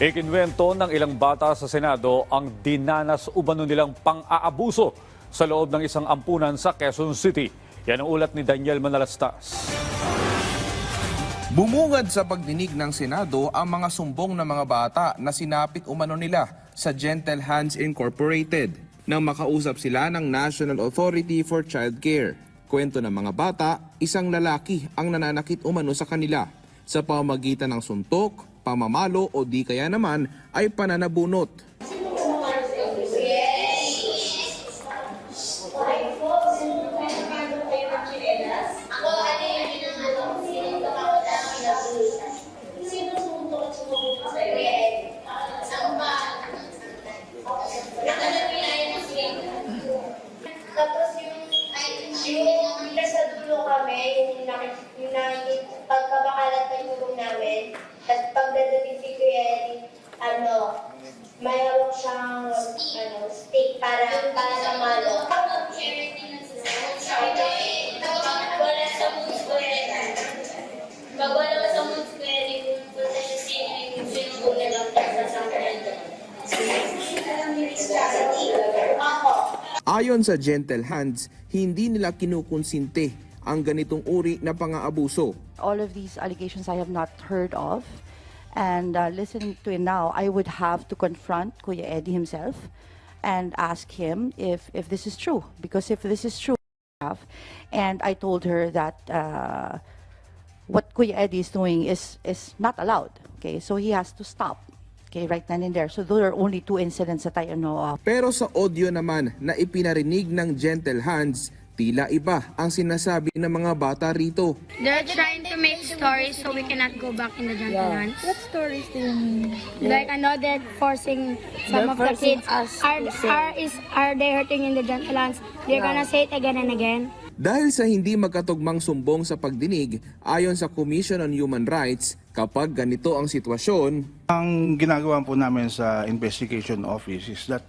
Ikinwento ng ilang bata sa Senado ang dinanas umano nilang pang-aabuso sa loob ng isang ampunan sa Quezon City. Yan ang ulat ni Daniel Manalastas. Bumungad sa pagdinig ng Senado ang mga sumbong ng mga bata na sinapit umano nila sa Gentle Hands Incorporated nang makausap sila ng National Authority for Child Care. Kwento ng mga bata, isang lalaki ang nananakit umano sa kanila sa pamagitan ng suntok, pamamalo o di kaya naman ay pananabunot. Dulo kami, yung yung pagkabakalat ng tulong namin, at pagdating si Kuya Eddie, ano, may hawak siyang ano, stick para para sa malo. Wala sa mood square. Pag wala sa mood square, yung sino yung sinubo na lang sa. Ayon sa Gentle Hands, hindi nila kinukonsinte ang ganitong uri na pang-aabuso. all of these allegations I have not heard of. And uh, listening to it now, I would have to confront Kuya Eddie himself and ask him if, if this is true. Because if this is true, and I told her that uh, what Kuya Eddie is doing is, is not allowed. Okay, so he has to stop. Okay, right then and there. So those are only two incidents that I know of. Pero sa audio naman na ipinarinig ng Gentle Hands, tila iba ang sinasabi ng mga bata rito. They're trying to make stories so we cannot go back in the gentlelands. What stories do you mean? Like I know they're forcing some They're of the forcing kids. us Are, are, is, are they hurting in the gentlelands? They're gonna say it again and again. Dahil sa hindi magkatugmang sumbong sa pagdinig, ayon sa Commission on Human Rights, kapag ganito ang sitwasyon, Ang ginagawa po namin sa investigation office is that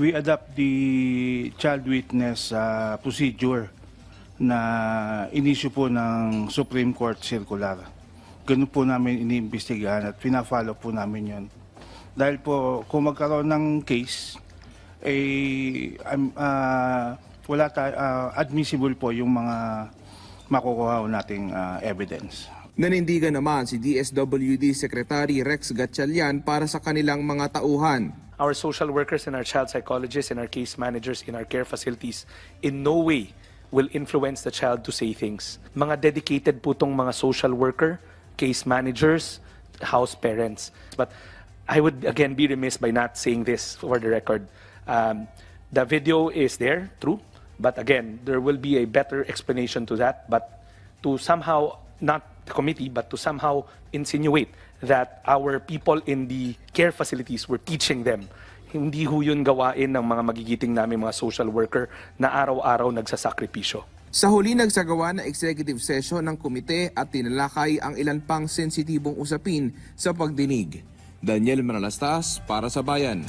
we adapt the child witness uh, procedure na inisyu po ng Supreme Court Circular. Ganun po namin iniimbestigahan at pina-follow po namin yon. Dahil po kung magkaroon ng case, eh, um, ah, wala tayo, ah, admissible po yung mga makukuha nating ah, evidence. nanindigan naman si DSWD Secretary Rex Gatchalian para sa kanilang mga tauhan. Our social workers and our child psychologists and our case managers in our care facilities in no way will influence the child to say things. Mga dedicated po tong mga social worker, case managers, house parents. But I would again be remiss by not saying this for the record. Um, the video is there, true, but again, there will be a better explanation to that. But to somehow, not the committee, but to somehow insinuate that our people in the care facilities were teaching them. Hindi ho yun gawain ng mga magigiting namin mga social worker na araw-araw nagsasakripisyo. Sa huli nagsagawa na executive session ng komite at tinalakay ang ilan pang sensitibong usapin sa pagdinig. Daniel Manalastas para sa Bayan.